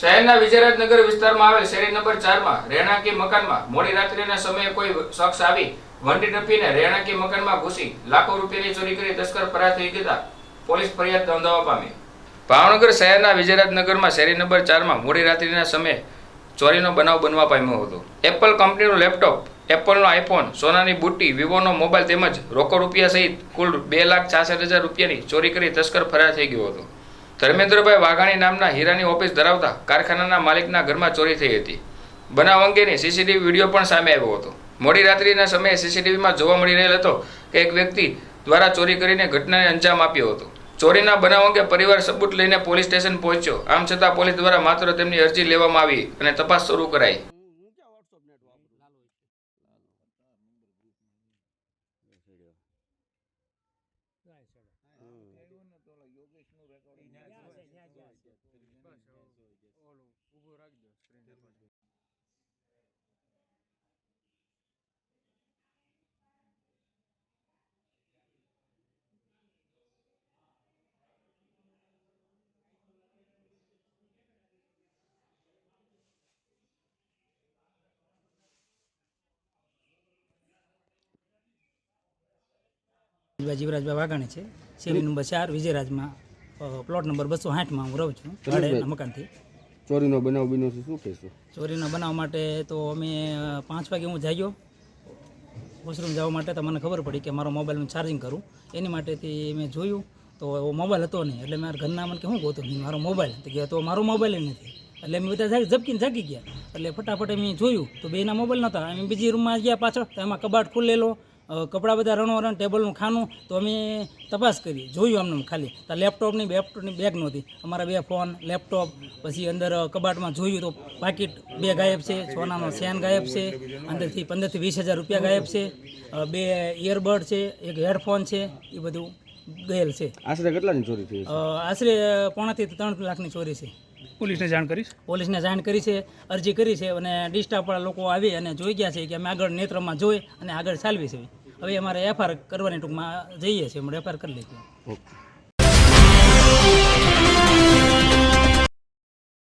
શહેરના વિજયરાજનગર વિસ્તારમાં આવેલ શેરી નંબર ચારમાં રહેણાંકી મકાનમાં મોડી રાત્રિના સમયે કોઈ શખ્સ આવી વંડી ટપીને રહેણાંકી મકાનમાં ઘૂસી લાખો રૂપિયાની ચોરી કરી તસ્કર ફરાર થઈ જતા પોલીસ ફરિયાદ નોંધાવા પામી. ભાવનગર શહેરના વિજયરાજનગરમાં શેરી નંબર ચારમાં મોડી રાત્રિના સમયે ચોરીનો બનાવ બનવા પામ્યો હતો. એપલ કંપનીનું લેપટોપ, એપલનો આઈફોન, સોનાની બુટ્ટી, વિવોનો મોબાઈલ તેમજ રોકડ રૂપિયા સહિત કુલ બે લાખ છાસઠ હજાર રૂપિયાની ચોરી કરી તસ્કર ફરાર થઈ ગયો હતો. ધર્મેન્દ્રભાઈ વાઘાણી નામના હીરાની ઓફિસ ધરાવતા કારખાનાના માલિકના ઘરમાં ચોરી થઈ હતી. બનાવ અંગેની સીસીટીવી વીડિયો પણ સામે આવ્યો હતો. મોડી રાત્રિના સમયે સીસીટીવીમાં જોવા મળી રહેલ હતો કે એક વ્યક્તિ દ્વારા ચોરી કરીને ઘટનાને અંજામ આપ્યો હતો. ચોરીના બનાવ અંગે પરિવાર સબૂત લઈને પોલીસ સ્ટેશન પહોંચ્યો. આમ છતાં પોલીસ દ્વારા માત્ર તેમની અરજી લેવામાં આવી અને તપાસ શરૂ કરાઈ. જીવા જીવરાજભાઈ વાઘાણી છે. શેરી નંબર ચાર વિજયરાજમાં. પ્લોટ નંબર બસો સાઠમાં હું રહું છું ભાડેના મકાનથી ચોરીનો બનાવ બન્યો છે શું કહેશો? ચોરીનો બનાવ માટે તો અમે પાંચ વાગે હું જાગ્યો. વોશરૂમ જવા માટે તો મને ખબર પડી કે મારો મોબાઈલનું ચાર્જિંગ કરું. એની માટેથી મેં જોયું તો એવો મોબાઈલ હતો નહીં. એટલે મારા ઘરના મને કે શું ગોતું? નહીં મારો મોબાઈલ તો કે તો મારો મોબાઈલ નથી. એટલે અમે બધા ઝબકીને જાગી ગયા. એટલે ફટાફટ અમે જોયું તો બેના મોબાઈલ નહોતા અમે બીજી રૂમમાં ગયા પાછળ તો એમાં કબાટ ખુલ્લેલો. કપડાં બધા રણો રણ ટેબલનું ખાનું તો અમે તપાસ કરી. જોયું અમને ખાલી. તો લેપટોપની લેપટોપની બેગ નહોતી. અમારા બે ફોન લેપટોપ પછી અંદર કબાટમાં જોયું તો પાકીટ બે ગાયબ છે સોનાનો સેન ગાયબ છે અંદરથી પંદરથી વીસ હજાર રૂપિયા ગાયબ છે બે ઇયરબડ છે એક હેડફોન છે એ બધું ગયેલ છે. આશરે કેટલાની ચોરી થઈ આશરે પોણાથી ત્રણ લાખની ચોરી છે. પોલીસને જાણ કરી પોલીસને જાણ કરી છે અરજી કરી છે અને ડિસ્ટાફવાળા લોકો આવી અને જોઈ ગયા છે કે અમે આગળ નેત્રમાં જોઈ અને આગળ ચાલવી છે. હવે અમારે એફઆર કરવાની ટૂંકમાં જઈએ છીએ અમે એફઆર કરી લઈશું. ઓકે.